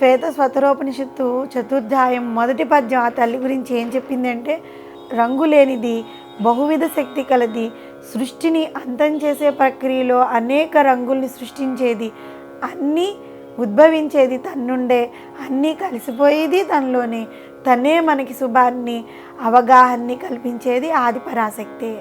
శ్వేత స్వతరోపనిషత్తు చతుర్థాయం మొదటి పద్యం ఆ తల్లి గురించి ఏం చెప్పిందంటే రంగు లేనిది బహువిధ శక్తి కలది సృష్టిని అంతం చేసే ప్రక్రియలో అనేక రంగుల్ని సృష్టించేది అన్నీ ఉద్భవించేది తన్నుండే అన్నీ కలిసిపోయేది తనలోనే తనే మనకి శుభాన్ని అవగాహన్ని కల్పించేది ఆది పరాశక్తే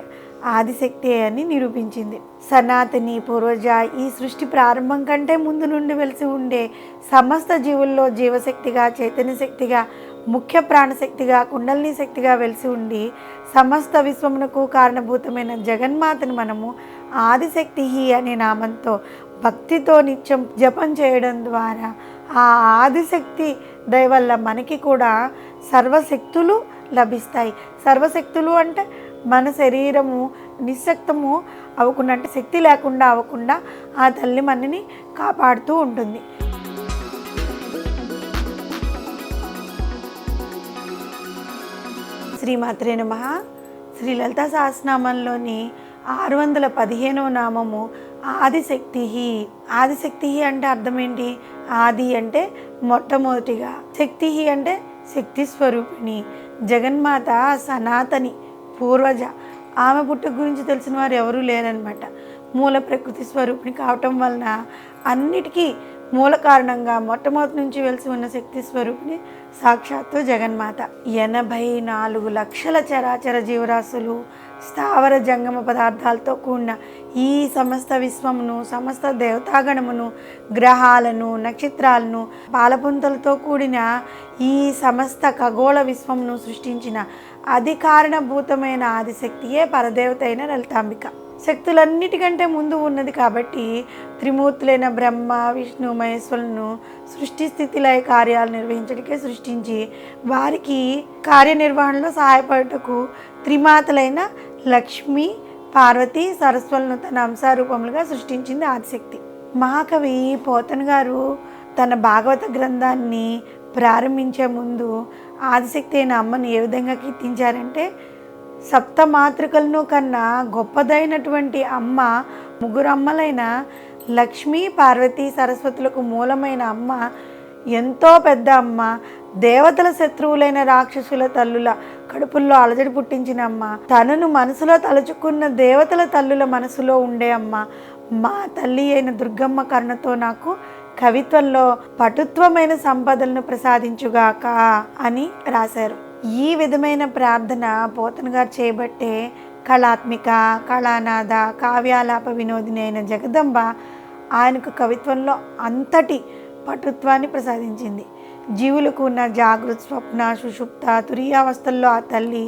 ఆదిశక్తే అని నిరూపించింది. సనాతని పూర్వజ ఈ సృష్టి ప్రారంభం కంటే ముందు నుండి వెలిసి ఉండే సమస్త జీవుల్లో జీవశక్తిగా చైతన్య శక్తిగా ముఖ్య ప్రాణశక్తిగా కుండలిని శక్తిగా వెలిసి ఉండి సమస్త విశ్వమునకు కారణభూతమైన జగన్మాతను మనము ఆదిశక్తి అనే నామంతో భక్తితో నిత్యం జపం చేయడం ద్వారా ఆ ఆదిశక్తి దయ వల్ల మనకి కూడా సర్వశక్తులు లభిస్తాయి. సర్వశక్తులు అంటే మన శరీరము నిశ్శక్తము అవ్వకుండా అంటే శక్తి లేకుండా అవ్వకుండా ఆ తల్లి మనని కాపాడుతూ ఉంటుంది. శ్రీమాత్రే నమ. శ్రీ లలితా సహస్రనామంలోని ఆరు వందల పదిహేనవ నామము ఆదిశక్తి ఆదిశక్తి అంటే అర్థం ఏంటి? ఆది అంటే మొట్టమొదటిగా. శక్తి అంటే శక్తి స్వరూపిణి. జగన్మాత సనాతని. పూర్వజ. ఆమె పుట్టుక గురించి తెలిసిన వారు ఎవరూ లేరనమాట మూల ప్రకృతి స్వరూపిణి కావటం వలన అన్నిటికీ మూల కారణంగా మొట్టమొదటి నుంచి వెలిసి ఉన్న శక్తి స్వరూపిణి సాక్షాత్తు జగన్మాత. ఎనభై నాలుగు లక్షల చరాచర జీవరాశులు స్థావర జంగమ పదార్థాలతో కూడిన ఈ సమస్త విశ్వమును సమస్త దేవతాగణమును గ్రహాలను నక్షత్రాలను పాలపుంతలతో కూడిన ఈ సమస్త ఖగోళ విశ్వమును సృష్టించిన అధికారణభూతమైన ఆదిశక్తియే పరదేవత అయిన లలితాంబిక. శక్తులన్నిటికంటే ముందు ఉన్నది కాబట్టి త్రిమూర్తులైన బ్రహ్మ విష్ణు మహేశ్వరులను సృష్టి స్థితిలయ కార్యాలు నిర్వహించడానికే సృష్టించి వారికి కార్యనిర్వహణలో సహాయపడటకు త్రిమాతలైన లక్ష్మి పార్వతి సరస్వలను తన అంశారూపములుగా సృష్టించింది ఆదిశక్తి. మహాకవి పోతన్ గారు తన భాగవత గ్రంథాన్ని ప్రారంభించే ముందు ఆదిశక్తి అయిన అమ్మను ఏ విధంగా కీర్తించారంటే సప్త మాతృకలను కన్నా గొప్పదైనటువంటి అమ్మ ముగ్గురు అమ్మలైన లక్ష్మీ పార్వతి సరస్వతులకు మూలమైన అమ్మ ఎంతో పెద్ద అమ్మ దేవతల శత్రువులైన రాక్షసుల తల్లుల కడుపుల్లో అలజడి పుట్టించిన అమ్మ తనను మనసులో తలుచుకున్న దేవతల తల్లుల మనసులో ఉండే అమ్మ మా తల్లి అయిన దుర్గమ్మ కరుణతో నాకు కవిత్వంలో పటుత్వమైన సంపదలను ప్రసాదించుగాక అని రాశారు. ఈ విధమైన ప్రార్థన పోతన్ గారు చేయబట్టే కళాత్మిక కళానాద కావ్యాలాప వినోదిని అయిన జగదంబ ఆయనకు కవిత్వంలో అంతటి పటుత్వాన్ని ప్రసాదించింది. జీవులకు ఉన్న జాగృత స్వప్న సుషుప్త తురియావస్థల్లో ఆ తల్లి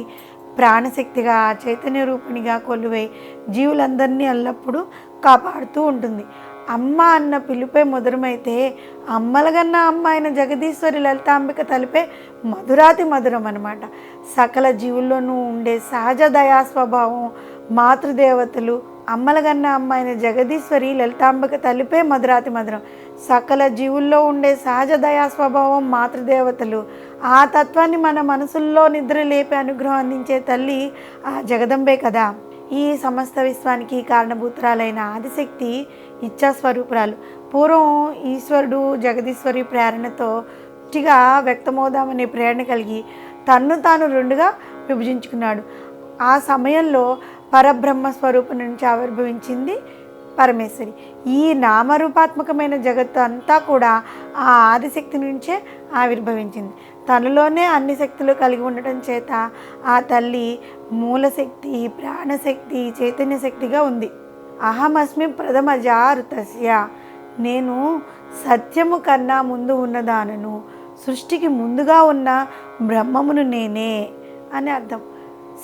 ప్రాణశక్తిగా చైతన్య రూపిణిగా కొలువై జీవులందరినీ ఎల్లప్పుడూ కాపాడుతూ ఉంటుంది. అమ్మ అన్న పిలుపే మధురమైతే అమ్మలగన్న అమ్మ అయిన జగదీశ్వరి లలితాంబిక తలిపే మధురాతి మధురం అనమాట సకల జీవుల్లోనూ ఉండే సహజ దయా స్వభావం మాతృదేవతలు అమ్మలగన్న అమ్మాయిన జగదీశ్వరి లలితాంబిక తలిపే మధురాతి మధురం. సకల జీవుల్లో ఉండే సహజ దయా స్వభావం మాతృదేవతలు ఆ తత్వాన్ని మన మనసుల్లో నిద్ర లేపి అనుగ్రహం అందించే తల్లి ఆ జగదంబే కదా. ఈ సమస్త విశ్వానికి కారణభూతురాలైన ఆదిశక్తి ఇచ్ఛాస్వరూపురాలు పూర్వం ఈశ్వరుడు జగదీశ్వరి ప్రేరణతో పుష్టిగా వ్యక్తమవుదామనే ప్రేరణ కలిగి తన్ను తాను రెండుగా విభజించుకున్నాడు. ఆ సమయంలో పరబ్రహ్మ స్వరూపం నుంచి ఆవిర్భవించింది పరమేశ్వరి. ఈ నామరూపాత్మకమైన జగత్తు అంతా కూడా ఆ ఆదిశక్తి నుంచే ఆవిర్భవించింది. తనలోనే అన్ని శక్తులు కలిగి ఉండటం చేత ఆ తల్లి మూలశక్తి ప్రాణశక్తి చైతన్య శక్తిగా ఉంది. అహమస్మి ప్రథమ జారుతస్య నేను సత్యము కన్నా ముందు ఉన్నదానను సృష్టికి ముందుగా ఉన్న బ్రహ్మమును నేనే అని అర్థం.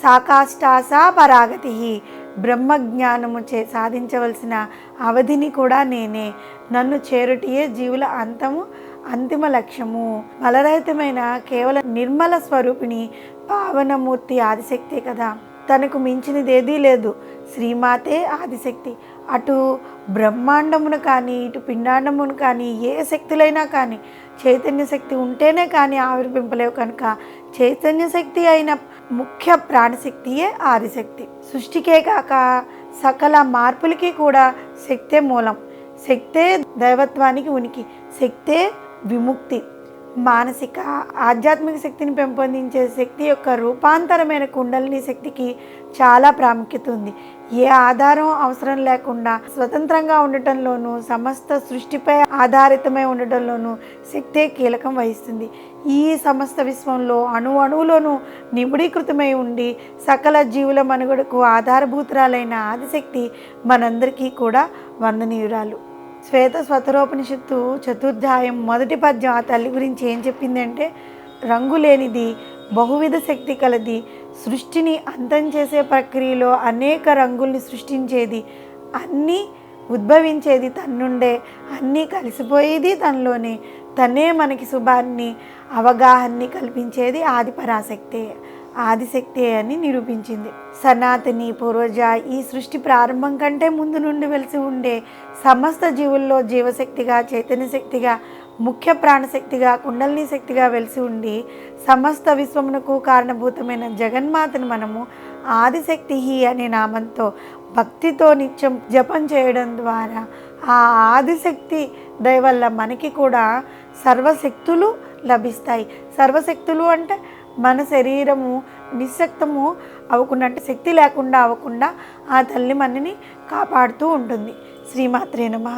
సాకాష్టాసా పరాగతి బ్రహ్మజ్ఞానము చే సాధించవలసిన అవధిని కూడా నేనే. నన్ను చేరుటియే జీవుల అంతము అంతిమ లక్ష్యము. బలరహితమైన కేవలం నిర్మల స్వరూపిణి పావనమూర్తి ఆదిశక్తే కదా. తనకు మించినదేదీ లేదు. శ్రీమాతే ఆదిశక్తి. అటు బ్రహ్మాండమును కానీ ఇటు పిండాండమును కానీ ఏ శక్తులైనా కానీ చైతన్య శక్తి ఉంటేనే కానీ ఆవిర్భింపలేవు కనుక చైతన్య శక్తి అయిన ముఖ్య ప్రాణశక్తియే ఆదిశక్తి. సృష్టికే కాక సకల మార్పులకి కూడా శక్తే మూలం. శక్తే దైవత్వానికి ఉనికి. శక్తే విముక్తి మానసిక ఆధ్యాత్మిక శక్తిని పెంపొందించే శక్తి యొక్క రూపాంతరమైన కుండలిని శక్తికి చాలా ప్రాముఖ్యత ఉంది. ఏ ఆధారం అవసరం లేకుండా స్వతంత్రంగా ఉండటంలోనూ సమస్త సృష్టిపై ఆధారితమై ఉండటంలోనూ శక్తే కీలకం వహిస్తుంది. ఈ సమస్త విశ్వంలో అణు అణువులోనూ నిబుడీకృతమై ఉండి సకల జీవుల మనుగడకు ఆధారభూతురాలైన ఆదిశక్తి మనందరికీ కూడా వందనీయురాలు. శ్వేత స్వతరోపనిషత్తు చతుర్థాయం మొదటి పద్యం ఆ తల్లి గురించి ఏం చెప్పిందంటే రంగు లేనిది బహువిధ శక్తి కలది సృష్టిని అంతం చేసే ప్రక్రియలో అనేక రంగుల్ని సృష్టించేది అన్నీ ఉద్భవించేది తన్నుండే అన్నీ కలిసిపోయేది తనలోనే తనే మనకి శుభాన్ని అవగాహన్ని కల్పించేది ఆది పరాశక్తే. ఆదిశక్తి అని నిరూపించింది. సనాతని పూర్వజ ఈ సృష్టి ప్రారంభం కంటే ముందు నుండి వెలిసి ఉండే సమస్త జీవుల్లో జీవశక్తిగా చైతన్య శక్తిగా ముఖ్య ప్రాణశక్తిగా కుండలిని శక్తిగా వెలిసి ఉండి సమస్త విశ్వమునకు కారణభూతమైన జగన్మాతను మనము ఆదిశక్తి అనే నామంతో భక్తితో నిత్యం జపం చేయడం ద్వారా ఆ ఆదిశక్తి దయవల్ల మనకి కూడా సర్వశక్తులు లభిస్తాయి. సర్వశక్తులు అంటే మన శరీరము నిశ్శక్తము అవ్వకుండా అంటే శక్తి లేకుండా అవ్వకుండా ఆ తల్లి మనని కాపాడుతూ ఉంటుంది. శ్రీమాత్రే నమః.